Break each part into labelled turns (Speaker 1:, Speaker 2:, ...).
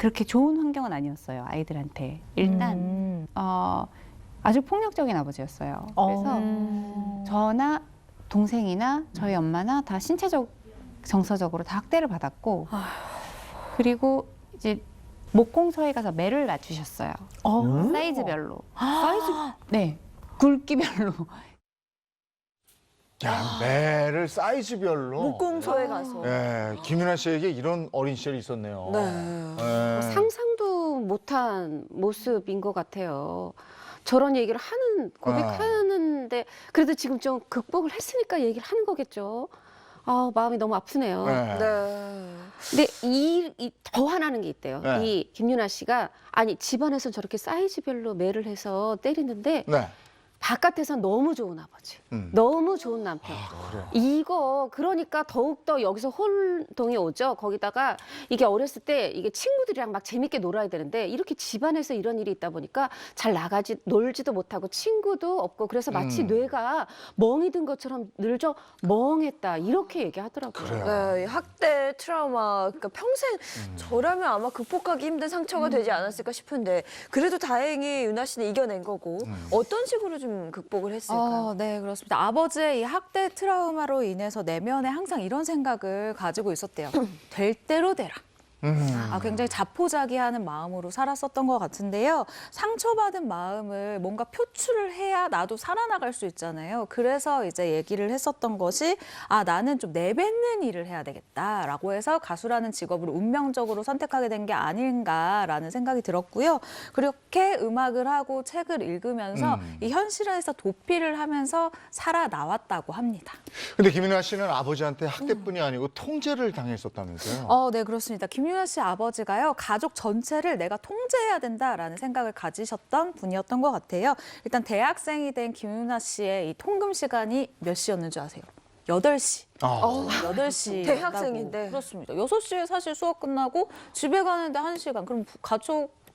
Speaker 1: 그렇게 좋은 환경은 아니었어요 아이들한테 일단
Speaker 2: 음.
Speaker 1: 어, 아주 폭력적인 아버지였어요. 그래서
Speaker 2: 어.
Speaker 1: 저나 동생이나 저희 엄마나 다 신체적 정서적으로 다 학대를 받았고 그리고 이제 목공소에 가서 매를 낮추셨어요.
Speaker 2: 어.
Speaker 3: 음?
Speaker 1: 사이즈별로.
Speaker 2: 사이즈
Speaker 1: 네. 굵기별로.
Speaker 3: 야, 매를 사이즈별로.
Speaker 4: 목공소에 가서.
Speaker 3: 예, 김윤아 씨에게 이런 어린 시절이 있었네요.
Speaker 4: 네.
Speaker 3: 예.
Speaker 5: 상상도 못한 모습인 것 같아요. 저런 얘기를 하는 고백하는데 그래도 지금 좀 극복을 했으니까 얘기를 하는 거겠죠. 아 마음이 너무 아프네요.
Speaker 3: 네.
Speaker 4: 네.
Speaker 5: 근데 이, 이, 더 화나는 게 있대요.
Speaker 3: 네.
Speaker 5: 이 김윤아 씨가 아니 집안에선 저렇게 사이즈별로 매를 해서 때리는데
Speaker 3: 네.
Speaker 5: 바깥에선 너무 좋은 아버지,
Speaker 3: 음.
Speaker 5: 너무 좋은 남편.
Speaker 3: 아, 그래.
Speaker 5: 이거 그러니까 더욱더 여기서 혼동이 오죠. 거기다가 이게 어렸을 때 이게 친구들이랑 막 재밌게 놀아야 되는데 이렇게 집안에서 이런 일이 있다 보니까 잘 나가지 놀지도 못하고 친구도 없고 그래서 마치
Speaker 3: 음.
Speaker 5: 뇌가 멍이 든 것처럼 늘 좀 멍했다 이렇게 얘기하더라고요.
Speaker 3: 그래요.
Speaker 4: 네, 이 학대 트라우마, 그러니까 평생
Speaker 3: 음.
Speaker 4: 저라면 아마 극복하기 힘든 상처가 되지 않았을까 싶은데 그래도 다행히 윤아 씨는 이겨낸 거고
Speaker 3: 음.
Speaker 4: 어떤 식으로 좀 극복을 했을까요?
Speaker 2: 어, 네, 그렇습니다. 아버지의 이 학대 트라우마로 인해서 내면에 항상 이런 생각을 가지고 있었대요. 될 대로 되라.
Speaker 3: 음.
Speaker 2: 아, 굉장히 자포자기하는 마음으로 살았었던 것 같은데요. 상처받은 마음을 뭔가 표출을 해야 나도 살아나갈 수 있잖아요. 그래서 이제 얘기를 했었던 것이 아, 나는 좀 내뱉는 일을 해야 되겠다라고 해서 가수라는 직업을 운명적으로 선택하게 된 게 아닌가라는 생각이 들었고요. 그렇게 음악을 하고 책을 읽으면서
Speaker 3: 음.
Speaker 2: 이 현실에서 도피를 하면서 살아 나왔다고 합니다.
Speaker 3: 근데 김윤아 씨는 아버지한테 학대뿐이 아니고 통제를 당했었다면서요?
Speaker 2: 어, 네, 그렇습니다. 김 윤아 씨 아버지가요, 가족 전체를 내가 통제해야 된다라는 생각을 가지셨던 분이었던 것 같아요. 일단 대학생이 된 김윤아 씨의 이 통금 시간이 몇 시였는지 아세요? 8시.
Speaker 3: 아.
Speaker 2: 여덟 시
Speaker 4: 대학생인데.
Speaker 2: 그렇습니다. 여섯 시에 사실 수업 끝나고 집에 가는데 한시간 그럼 부-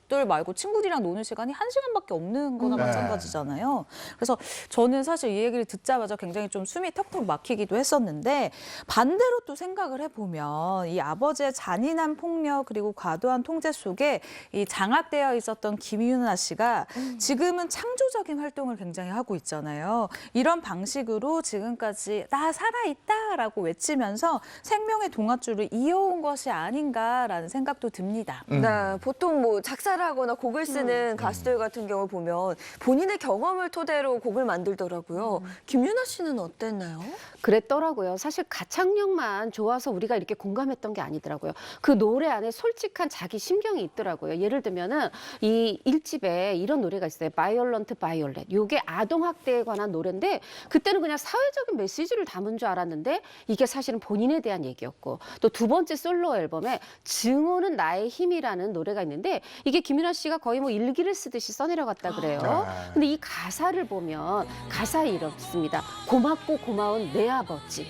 Speaker 2: 가족들 말고 친구들이랑 노는 시간이 한 시간밖에 없는 거나
Speaker 3: 네.
Speaker 2: 마찬가지잖아요. 그래서 저는 사실 이 얘기를 듣자마자 굉장히 좀 숨이 턱턱 막히기도 했었는데 반대로 또 생각을 해보면 이 아버지의 잔인한 폭력 그리고 과도한 통제 속에 이 장악되어 있었던 김윤아 씨가 지금은 창조적인 활동을 굉장히 하고 있잖아요. 이런 방식으로 지금까지 나 살아있다라고 외치면서 생명의 동아줄을 이어온 것이 아닌가라는 생각도 듭니다.
Speaker 3: 음.
Speaker 4: 네, 보통 뭐 작사 를 하거나 곡을 쓰는 가수들 같은 경우 보면 본인의 경험을 토대로 곡을 만들더라고요. 김윤아 씨는 어땠나요?
Speaker 5: 그랬더라고요. 사실 가창력만 좋아서 우리가 이렇게 공감했던 게 아니더라고요. 그 노래 안에 솔직한 자기 심경이 있더라고요. 예를 들면은 이 일집에 이런 노래가 있어요. 바이올런트 바이올렛. 요게 아동 학대에 관한 노래인데 그때는 그냥 사회적인 메시지를 담은 줄 알았는데 이게 사실은 본인에 대한 얘기였고 또 두 번째 솔로 앨범에 증오는 나의 힘이라는 노래가 있는데 이게 김윤아 씨가 거의 뭐 일기를 쓰듯이 써내려갔다 그래요.
Speaker 3: 네.
Speaker 5: 근데 이 가사를 보면 가사에 이렇습니다. 고맙고 고마운 내 아버지.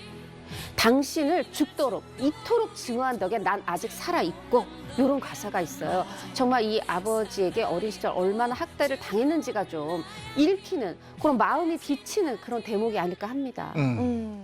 Speaker 5: 당신을 죽도록 이토록 증오한 덕에 난 아직 살아 있고 이런 가사가 있어요. 정말 이 아버지에게 어린 시절 얼마나 학대를 당했는지가 좀 읽히는 그런 마음이 비치는 그런 대목이 아닐까 합니다.
Speaker 3: 음.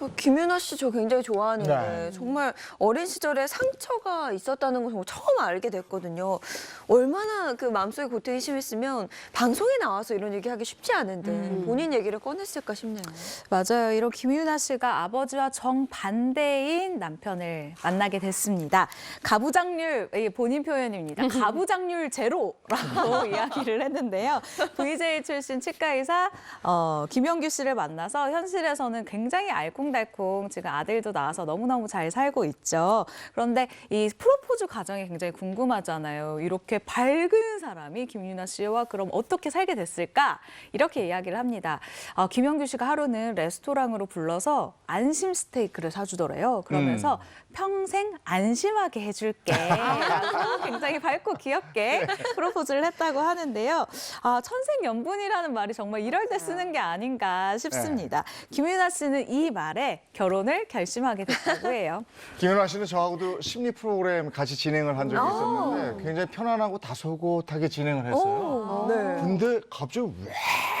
Speaker 4: 음. 그 김윤아 씨 저 굉장히 좋아하는데
Speaker 3: 네.
Speaker 4: 정말 어린 시절에 상처가 있었다는 걸 정말 처음 알게 됐거든요. 얼마나 그 마음속에 고통이 심했으면 방송에 나와서 이런 얘기하기 쉽지 않은데
Speaker 2: 음.
Speaker 4: 본인 얘기를 꺼냈을까 싶네요.
Speaker 2: 맞아요. 이런 김윤아 씨가 아버지와 정반대인 남편을 만나게 됐습니다. 가부장률, 이게 본인 표현입니다. 가부장률 제로라고 이야기를 했는데요. VJ 출신 치과의사 어, 김영규 씨를 만나서 현실에서는 굉장히 알콩 달콩 지금 아들도 낳아서 너무너무 잘 살고 있죠. 그런데 이 프로포즈 과정이 굉장히 궁금하잖아요. 이렇게 밝은 사람이 김윤아 씨와 그럼 어떻게 살게 됐을까? 이렇게 이야기를 합니다. 어, 김영규 씨가 하루는 레스토랑으로 불러서 안심 스테이크를 사주더래요. 그러면서 평생 안심하게 해줄게. 라고 굉장히 밝고 귀엽게 프로포즈를 했다고 하는데요. 아, 천생연분이라는 말이 정말 이럴 때 쓰는 게 아닌가 싶습니다. 김윤아 씨는 이 말에 결혼을 결심하게 됐다고 해요.
Speaker 3: 김윤아 씨는 저하고도 심리 프로그램 같이 진행을 한 적이 있었는데 굉장히 편안하고 다소곳하게 진행을 했어요.
Speaker 4: 네.
Speaker 3: 근데 갑자기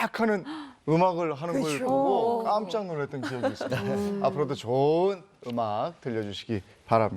Speaker 3: 웩 하는 음악을 하는 걸 보고 깜짝 놀랐던 기억이 있습니다. 앞으로도 좋은 음악 들려주시기 바랍니다.